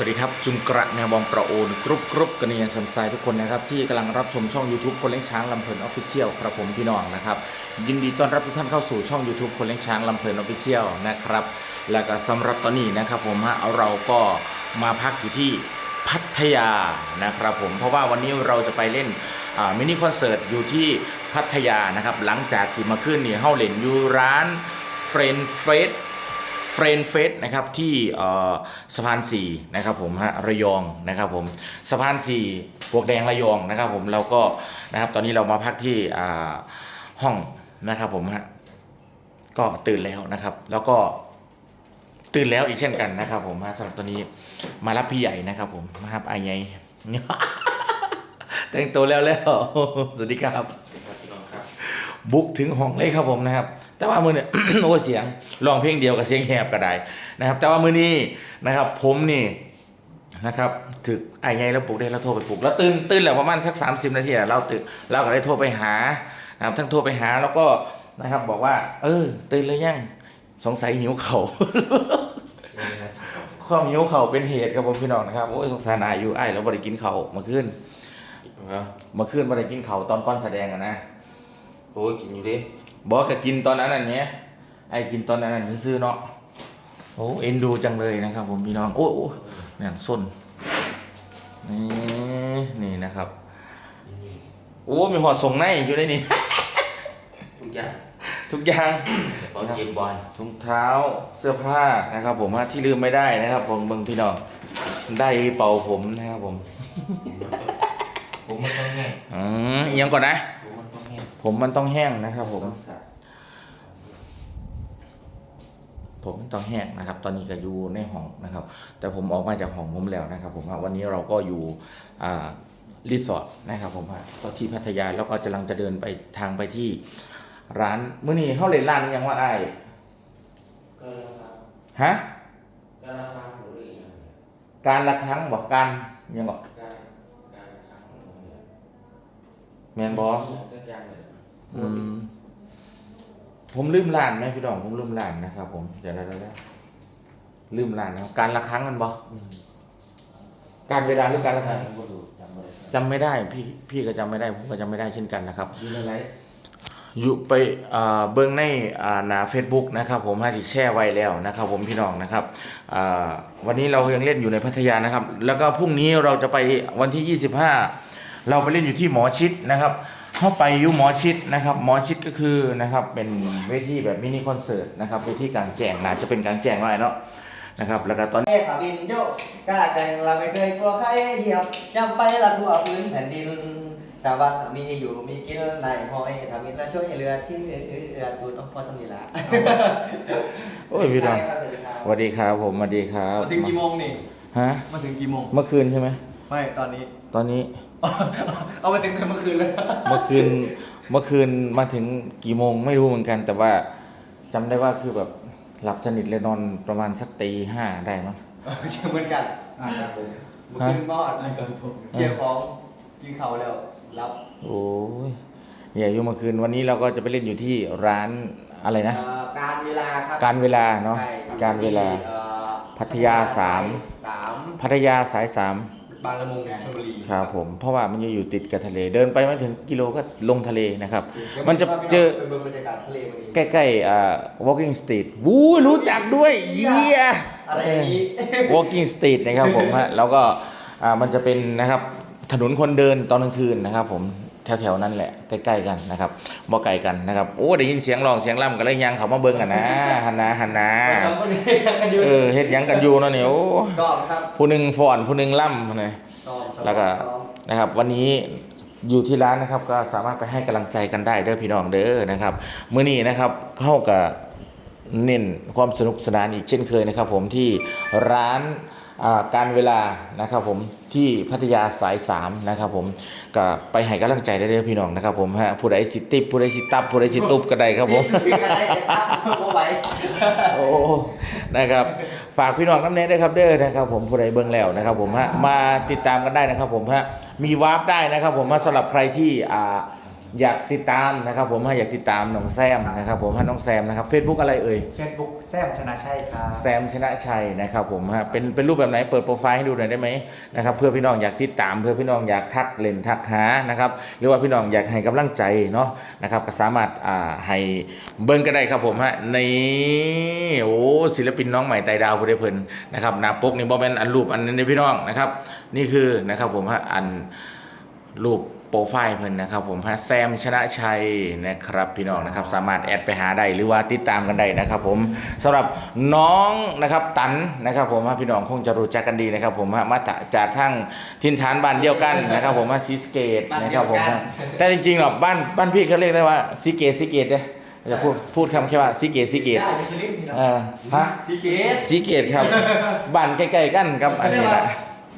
วัสดีครับ จุงกระแนวบองประโอนกรุ๊ปกรุ๊ปกันเนียนสันทรายทุกคนนะครับ ที่กำลังรับชมช่อง YouTube คนเลี้ยงช้างลำเพลินออฟฟิเชียลครับผมพี่น้องนะครับ ยินดีต้อนรับทุกท่านเข้าสู่ช่อง YouTube คนเลี้ยงช้างลำเพลินออฟฟิเชียลนะครับ และก็สำหรับตอนนี้นะครับผมฮะเอาเราก็มาพักอยู่ที่พัทยานะครับผมเพราะว่าวันนี้เราจะไปเล่นมินิคอนเสิร์ตอยู่ที่พัทยานะครับหลังจากที่มาขึ้นนี่เฮาเล่นอยู่ร้านเฟรนเฟสเฟรนเฟสนะครับที่เอ่อสะพานสี่นะครับผมฮะระยองนะครับผมสะพานสี่ปลวกแดงระยองนะครับผมเราก็นะครับตอนนี้เรามาพักที่อ่าห้องนะครับผมฮะก็ตื่นแล้วนะครับ แล้วก็ตื่นแล้วอีกเช่นกันนะครับ ผมฮะสำหรับตอนนี้มารับพี่ใหญ่นะครับผมมารับไอ้ไงแต่งตัวแล้วแล้วสวัสดีครับบุกถึงห้องเลยครับผมนะครับ แต่ว่ามือเนี่ย โอ้เสียงร้องเพลงเดียวกับเสียงแหบก็ได้นะครับ แต่ว่ามือนี้นะครับ ผมนี่นะครับถึกไอ้ไงแล้วปลุกได้แล้วโทรไปปลุกแล้วตื่นตื่นแล้วประมาณสัก 30 นาทีอะเราตื่นเราก็ได้โทรไปหานะครับทั้งโทรไปหาแล้วก็นะครับ บอกว่า เออ ตื่นแล้วยังสงสัยหิวเขา่าวความหิวเข่าวเป็นเหตุครับผมพี่น้องนะครับโอ้ยสงสารอายุไอ้ายแล้วบ่ได้กินเขาวเมาขึ้นเมาขึ้นบ่ได้กินเขาวตอนก้อนแสดงอะนะโอ้ยกินอยู่ดิ บอกก็กินตอนนั้นน่ะเนี้ยไอ้กินตอนนั้นน่ะซื้อๆเนาะโอ้เอ็นดูจังเลยนะครับ ผมพี่น้องโอ้โอ้เนี่ยส้นนี่นี่นะครับ โอ้มีหัวส่งในอยู่ในนี่ ทุกอย่างทุกอย่างเฉพาะเจมส์บอลถุงเท้าเสื้อผ้านะครับ ผมว่าที่ลืมไม่ได้นะครับ ผมเบิ่งพี่น้องได้เป่าผมนะครับผม ผมมันต้องแห้งอืมอิหยังก่อนนะ ผมมันต้องแห้งผมมันต้องแห้งนะครับ ผมต้องสระผมต้องแห้งนะครับ ตอนนี้ก็อยู่ในห้องนะครับ แต่ผมออกมาจากห้องผมแล้วนะครับ ผมว่าวันนี้เราก็อยู่อ่ารีสอร์ทนะครับ ผมว่าตอนที่พัทยาแล้วก็กำลังจะเดินไปทางไปที่ร้านมื้อนี้เขาเลยร้านยังว่าไอ้ายก็ราคาฮะก็ราคาหมดเลยอย่างการละครั้งบอกการยังบอกการการราคาของโรงเรียนแมนบอ ทุกอย่างเลยอืมผมลืมร้านไหมพี่ดองผมลืมร้านนะครับผมเดี๋ยวเดี๋ยวเดี๋ยวลืมร้านนะครับการละครั้งมันบออืมการเวลาหรือการละครั้งก็ดูจำไม่ได้จำไม่ได้ พี่พี่ก็จำไม่ได้ผมก็จำไม่ได้เช่นกันนะครับยูนไลท์อยู่ไปอ่าเบิ้งในอ่าหนา Facebook นะครับผมให้ที่แช่ไว้แล้วนะครับ ผมพี่น้องนะครับอ่าวันนี้เรายังเล่นอยู่ในพัทยานะครับ แล้วก็พรุ่งนี้เราจะไปวันที่ 25 เราไปเล่นอยู่ที่หมอชิดนะครับ เข้าไปอยู่หมอชิดนะครับหมอชิดก็คือนะครับเป็นเวทีแบบมินิคอนเสิร์ตนะครับเวทีกลางแจ้งน่าจะเป็นกลางแจ้งหน่อยเนาะนะครับแล้วก็ตอนเอ้ขาบินโยกกล้าแต่งเราไม่เคยกลัวใครเหยียบจำไปละทั่วพื้นแผ่นดินชาวบ้านมีอยู่มีกินในหอยทำมิตรและช่วยเหลือที่เอือตูนต้องพอสมิละโอ้ยพี่น้องสวัสดีครับผมสวัสดีครับมาถึงกี่โมงนี่ฮะมาถึงกี่โมงเมื่อคืนใช่ไหมไม่ตอนนี้ตอนนี้ เอามาถึงแต่เมื่อคืนเลยเมื่อคืนเมื่อคืนมาถึงกี่โมงไม่รู้เหมือนกัน แต่ว่าจำได้ว่าคือแบบหลับสนิทเลยนอนประมาณสักตีห้าได้มั้งเชื่อเหมือนกันอ่านครับผมเมื่อคืนมอดอ่านกันผมเชียร์ของกินเขาวแล้วรับโอ้ยอย่าอยู่เมื่อคืนวันนี้เราก็จะไปเล่นอยู่ที่ร้านอะไรนะเอ่อการเวลาครับการเวลาเนาะใช่คบการเวลาที่อ่อพัทยาสามสามพัทยาสายสาม บางละมุงชลบุรีครับผมเพราะว่ามันจะอยู่ติดกับทะเลเดินไปไม่ถึงกิโลก็ลงทะเลนะครับ มันจะเจอเป็นบรรยากาศทะเลวันนี้ใกล้ๆอ่า walking street วู้รู้จักด้วยเยี่ยอะไรอย่างนี้ walking street นะครับผมฮะแล้วก็อ่ามันจะเป็นนะครับถนนคนเดินตอนกลางคืนนะครับผม แถวๆนั้นแหละใกล้ๆกันนะครับบ่ไกลกันนะครับโอ้ได้ยินเสียงร้องเสียงร่ำกันเลยยังเขามาเบิ่งกันนะหันนาหันนาสองคนนี้ยังกันอยู่เออเฮ็ดหยังกันอยู่เนาะเนี่ยโอ้ซ้อมครับผู้หนึ่งฟ้อนผู้หนึ่งล่ำนะซ้อมซ้อมแล้วก็ซ้อม นะครับวันนี้อยู่ที่ร้านนะครับก็สามารถไปให้กำลังใจกันได้เด้อพี่น้องเด้อนะครับมื้อนี้นะครับเข้ากับ เน้นความสนุกสนานอีกเช่นเคยนะครับผมที่ร้านอ่า การเวลานะครับผมที่พัทยาสาย3นะครับผมก็ไปให้กำลังใจได้เด้อพี่น้องนะครับผมฮะผู้ใดสิติบผู้ใดสิตับผู้ใดสิตุบก็ได้ครับผมซื้อกันได้แต่ตั้งเอาไว้โอ้นะครับฝากพี่น้องน้ำเนด้วยครับเด้อนะครับผมผู้ใดเบิ่งแล้วนะครับผมฮะมาติดตามกันได้นะครับผมฮะมีวาร์ปได้นะครับผมฮะสำหรับใครที่อ่า อยากติดตามนะครับ ผมฮะอยากติดตามน้องแซมนะครับ ผมฮะน้องแซมนะครับ Facebook อะไรเอ่ยเฟซบุ๊กแซมชนะชัยครับ แซมชนะชัยนะครับ ผมฮะเป็นเป็นรูปแบบไหนเปิดโปรไฟล์ให้ดูหน่อยได้ไหมนะครับเพื่อพี่น้องอยากติดตามเพื่อพี่น้องอยากทักเล่นทักหานะครับหรือว่าพี่น้องอยากให้กำลังใจเนาะนะครับก็สามารถอ่าให้เบิ้งก็ได้ครับผมฮะในโอ้ศิลปินน้องใหม่ไตรดาวผู้ได้เพิ่นนะครับหน้าปกนี่บ่แม่นอันรูปอันนี้พี่น้องนะครับ นี่คือนะครับผมฮะอันรูป โปรไฟล์เพิ่นนะครับผมฮะแซมชนะชัยนะครับพี่น้องนะครับสามารถแอดไปหาได้หรือว่าติดตามกันได้นะครับผมสำหรับน้องนะครับตันนะครับผมฮะพี่น้องคงจะรู้จักกันดีนะครับผมฮะมาจากทั้งทินฐานบ้านเดียวกันนะครับผมฮะซีสเกตนะครับผมฮะแต่จริงๆหรอบ้านบ้านพี่เขาเรียกได้ว่าซีเกตซีเกตเนี่ยจะพูดพูดคำแค่ว่าซีเกตซีเกตได้มิชลินพี่น้องเออฮะซีเกสซีเกตครับบ้านใกล้ๆกันครับอันนี้แหละ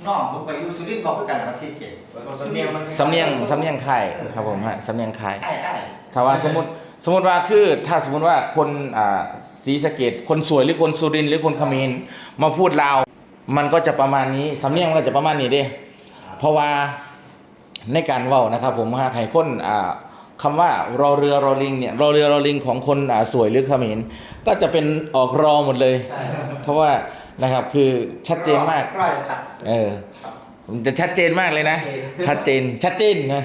น้องผมไปอยูซูรินทร์บอกคือกันนะครับซีเกสสำเนียงมันสำเนียงสำเนียงไทยครับผมฮะสำเนียงไทย ไอ้ไอ้ถ้าว่าสมมติสมมติว่าคือถ้าสมมติว่าคนอ่าศรีสะเกดคนสวยหรือคนสุรินทร์หรือคนเขมรมาพูดลาวมันก็จะประมาณนี้สำเนียงมันก็จะประมาณนี้เด้เพราะว่าในการเว้านะครับผมหากให้คนอ่าคำว่ารอเรือรอลิงเนี่ยรอเรือรอลิงของคนอ่าสวยหรือเขมรก็จะเป็นออกรอหมดเลยใช่เพราะว่า นะครับ คือชัดเจนมากร้อยสัตว์เออครับ มันจะชัดเจนมากเลยนะ ชัดเจนชัดเจนชัดเจนนะ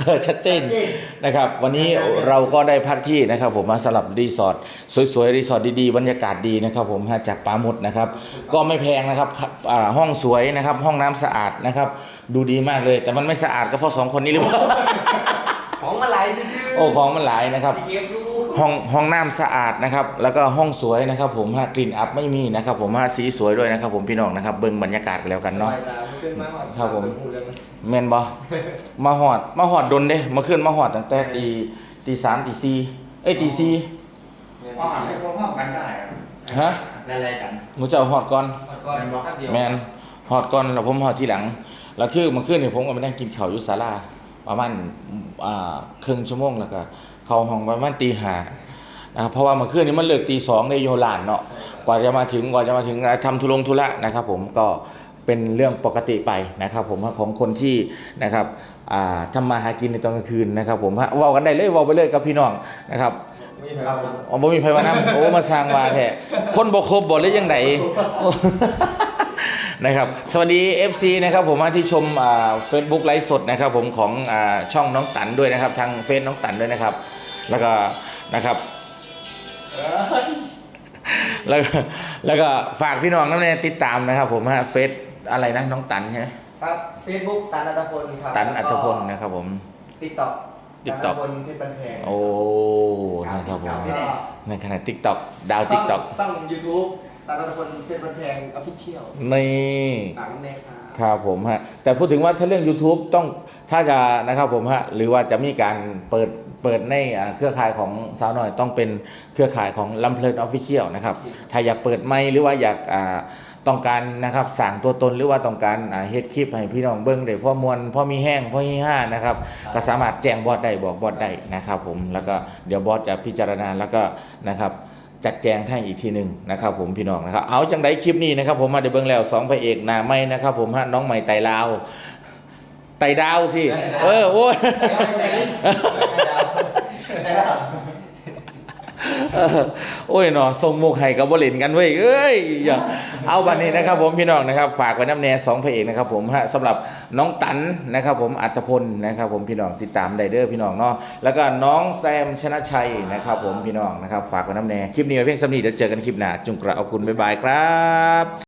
เออชัดเจนชัดเจนนะครับ วันนี้เราก็ได้พักที่นะครับ ผมมาสลับรีสอร์ทสวยๆรีสอร์ทดีๆบรรยากาศดีนะครับ ผมฮะจากปาหมดนะครับ ก็ไม่แพงนะครับอ่าห้องสวยนะครับ ห้องน้ำสะอาดนะครับ ดูดีมากเลย แต่มันไม่สะอาดก็เพราะสองคนนี้หรือเปล่าของมาหลายซื่อๆโอ้ของมันหลายนะครับซีเกสดู ห้องห้องน้ำสะอาดนะครับ แล้วก็ห้องสวยนะครับ ผมฮะกลิ่นอับไม่มีนะครับ ผมฮะสีสวยด้วยนะครับ ผมพี่น้องนะครับ เบิ่งบรรยากาศกันแล้วกันเนาะสบยตมันขึ้นมาหอดครับผมเป็นหูเรื่องแมนบอมาหอดมาหอดดนเด้มาขึ้นมาหอดตั้งแต่ตีตีสามตีสี่เอ้ยตีสี่ว่าให้พร้อมๆกันได้อะฮะอะไรๆกันหมูเจ้าหอดก่อนก่อนบอกกันเดียวแมนหอดก่อนแล้วผมหอดทีหลัง แล้วคือเมาขึ้นเนี่ยผมก็ไปนั่งกินข้าวอยู่ศาลาประมาณอ่าครึ่งชั่วโมงแล้วก็ เข้าห้องประมาณตีห้านะครับเพราะว่าเมื่อคืนนี้มันเลิกตีสองในโยลานเนาะกว่าจะมาถึงกว่าจะมาถึงทำธุรงธุระนะครับ ผมก็เป็นเรื่องปกติไปนะครับ ผมของคนที่นะครับอ่าทำมาหากินในตอนกลางคืนนะครับ ผมฮะเว้ากันได้เลยเว้าไปเลยกับพี่น้องนะครับครับผมอ๋อบ่มีไผว่านํโอ้มาสร้างว่าแท้คนบ่ครบบ่หรือยังไง นะครับสวัสดี FC นะครับผมที่ชมอ่า Facebook ไลฟ์สดนะครับผมของอ่าช่องน้องตันด้วยนะครับ ทางเฟซน้องตันด้วยนะครับ แล้วก็นะครับแล้วก็แล้วก็ฝากพี่น้องนั่นเองติดตามนะครับ ผมฮะเฟซอะไรนะน้องตันใช่ไหมครับเฟซบุ๊กตันอัตพลครับตันอัธพลนะครับผมติ๊กต็อก TikTok ตันอัตพลเพชรบันแพงโอ้นะครับผมแล้วก็ในขณะ TikTok ดาว TikTok ช่องยูทูบ ตันอัตพลเพชรบันแพงออฟฟิเชียลนี่ฝากแน่ครับ ครับผมฮะ แต่พูดถึงว่าถ้าเรื่อง YouTube ต้องถ้าจะนะครับผมฮะ หรือว่าจะมีการเปิดเปิดในอ่าเครือข่ายของสาวหน่อยต้องเป็นเครือข่ายของลำเพลินออฟฟิเชียลนะครับ ถ้าอยากเปิดไม่หรือว่าอยากอ่าต้องการนะครับสั่งตัวตนหรือว่าต้องการอ่าเฮ็ดคลิปให้พี่น้องเบิ้งได้พ่อมวลพ่อมีแห้งพ่อมีห้านะครับก็สามารถแจ้งบอสได้บอกบอสได้นะครับผมแล้วก็เดี๋ยวบอสจะพิจารณาแล้วก็นะครับ จัดแจงให้อีกทีหนึ่งนะครับผมพี่น้องนะครับเอาจังไดคลิปนี้นะครับผมมาได้เบิ่งแล้วสองพระเอกหน้าไม่นะครับผมฮะน้องใหม่ไต่ลาวไต่ดาวสิเออโอ้ยเออ โอ้ยเนาะส่งมุกให้กับบริเนกันเว้ยเอ้ยอย่าเอาบันนี้นะครับ ผมพี่น้องนะครับ ฝากไว้น้ำแน่สองพระเอกนะครับ ผมฮะสำหรับน้องตันนะครับ ผมอัตพลนะครับ ผมพี่น้องติดตามได้เด้อพี่น้องเนาะแล้วก็น้องแซมชนะชัยนะครับ ผมพี่น้องนะครับ ฝากไว้น้ำแน่คลิปนี้ไว้เพียงสำนีเดี๋ยวเจอกันคลิปหน้าจุงกระเอาคุณบ๊ายบายครับ